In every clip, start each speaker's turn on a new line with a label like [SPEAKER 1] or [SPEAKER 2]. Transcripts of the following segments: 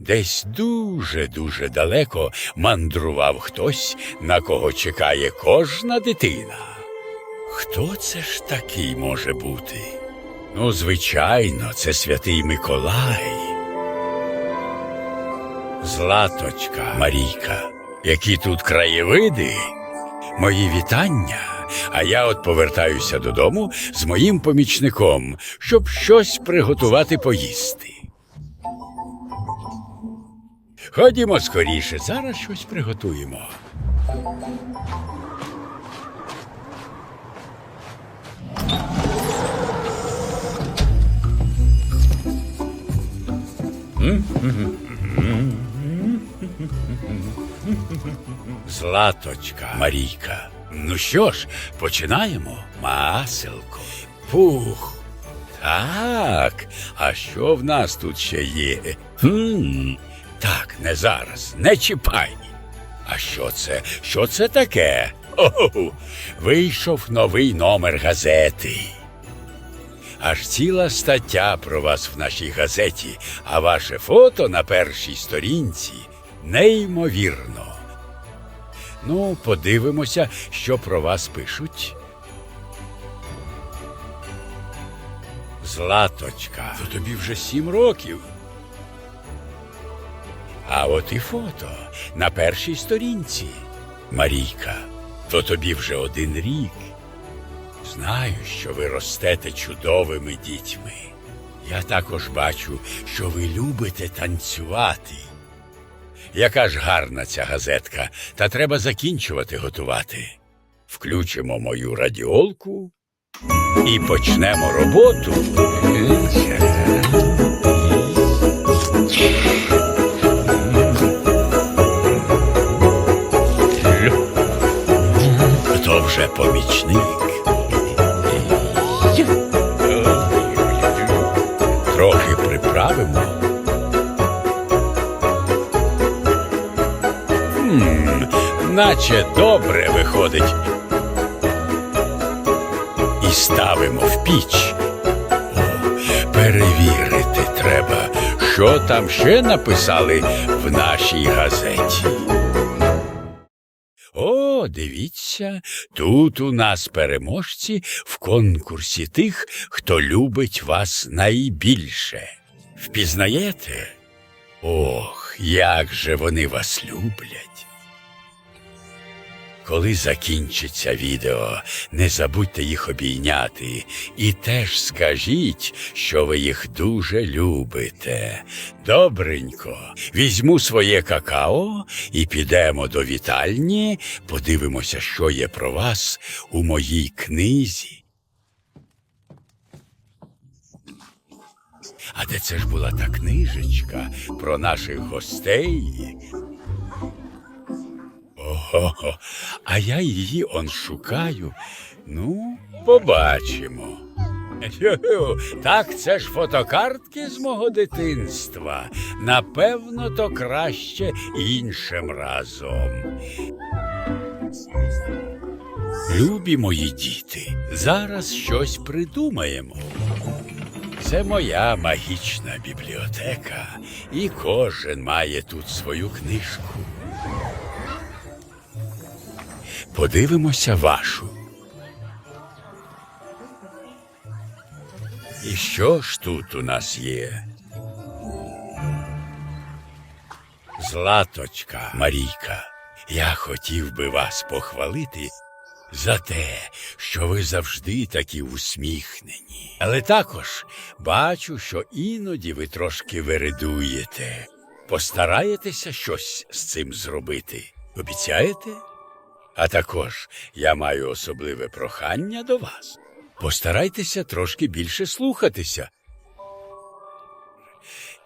[SPEAKER 1] Десь дуже-дуже далеко мандрував хтось, на кого чекає кожна дитина. Хто це ж такий може бути? Ну, звичайно, це святий Миколай. Златочка, Марійка, які тут краєвиди. Мої вітання, а я от повертаюся додому з моїм помічником, щоб щось приготувати поїсти. Ходімо скоріше, зараз щось приготуємо. Златочка, Марійка. Ну що ж, починаємо. Маселко. Пух. Так. А що в нас тут ще є? Хм. Так, не зараз, не чіпай. А що це? Що це таке? О, вийшов новий номер газети. Аж ціла стаття про вас в нашій газеті, а ваше фото на першій сторінці неймовірно. Ну, подивимося, що про вас пишуть. Златочка, то тобі вже сім років. А от і фото на першій сторінці. Марійка, то тобі вже один рік. Знаю, що ви ростете чудовими дітьми. Я також бачу, що ви любите танцювати. Яка ж гарна ця газетка, та треба закінчувати готувати. Включимо мою радіолку і почнемо роботу. Вже помічник. Трохи приправимо. М, наче добре виходить. І ставимо в піч. Перевірити треба, що там ще написали в нашій газеті. Дивіться, тут у нас переможці в конкурсі тих, хто любить вас найбільше. Впізнаєте? Ох, як же вони вас люблять. Коли закінчиться відео, не забудьте їх обійняти і теж скажіть, що ви їх дуже любите. Добренько, візьму своє какао і підемо до вітальні, подивимося, що є про вас у моїй книзі. А де це ж була та книжечка про наших гостей? Ого, а я її он шукаю. Ну, побачимо. Так, це ж фотокартки з мого дитинства. Напевно, то краще іншим разом. Любі мої діти, зараз щось придумаємо. Це моя магічна бібліотека, і кожен має тут свою книжку. Подивимося вашу. І що ж тут у нас є? Златочка, Марійка, я хотів би вас похвалити за те, що ви завжди такі усміхнені. Але також бачу, що іноді ви трошки вередуєте. Постараєтеся щось з цим зробити. Обіцяєте? А також я маю особливе прохання до вас. Постарайтеся трошки більше слухатися.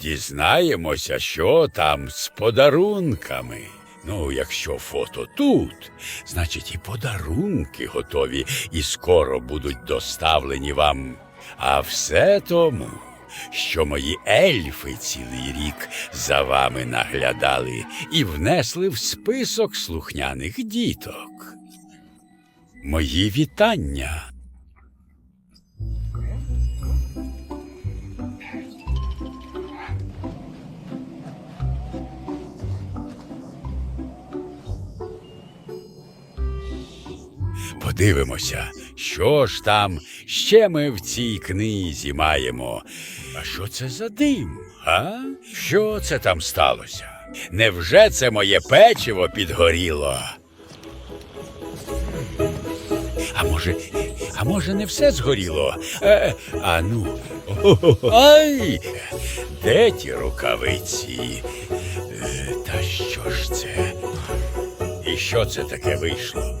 [SPEAKER 1] Дізнаємося, що там з подарунками. Ну, якщо фото тут, значить і подарунки готові і скоро будуть доставлені вам. А все тому, що мої ельфи цілий рік за вами наглядали і внесли в список слухняних діток. Мої вітання. Подивимося, що ж там ще ми в цій книзі маємо. А що це за дим? А? Що це там сталося? Невже це моє печиво підгоріло? А може, а може, не все згоріло? Е, а ну. Ай! Де ті рукавиці? Е, та що ж це? І що це таке вийшло?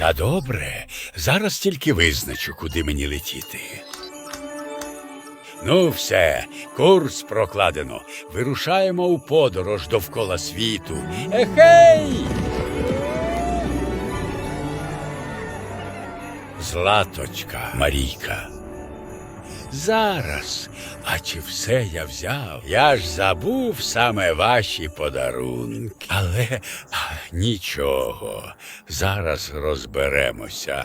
[SPEAKER 1] Та добре, зараз тільки визначу, куди мені летіти. Ну, все, курс прокладено. Вирушаємо у подорож довкола світу. Ехей! Златочка, Марійка. Зараз. А чи все я взяв? Я ж забув саме ваші подарунки. Але а, нічого. Зараз розберемося.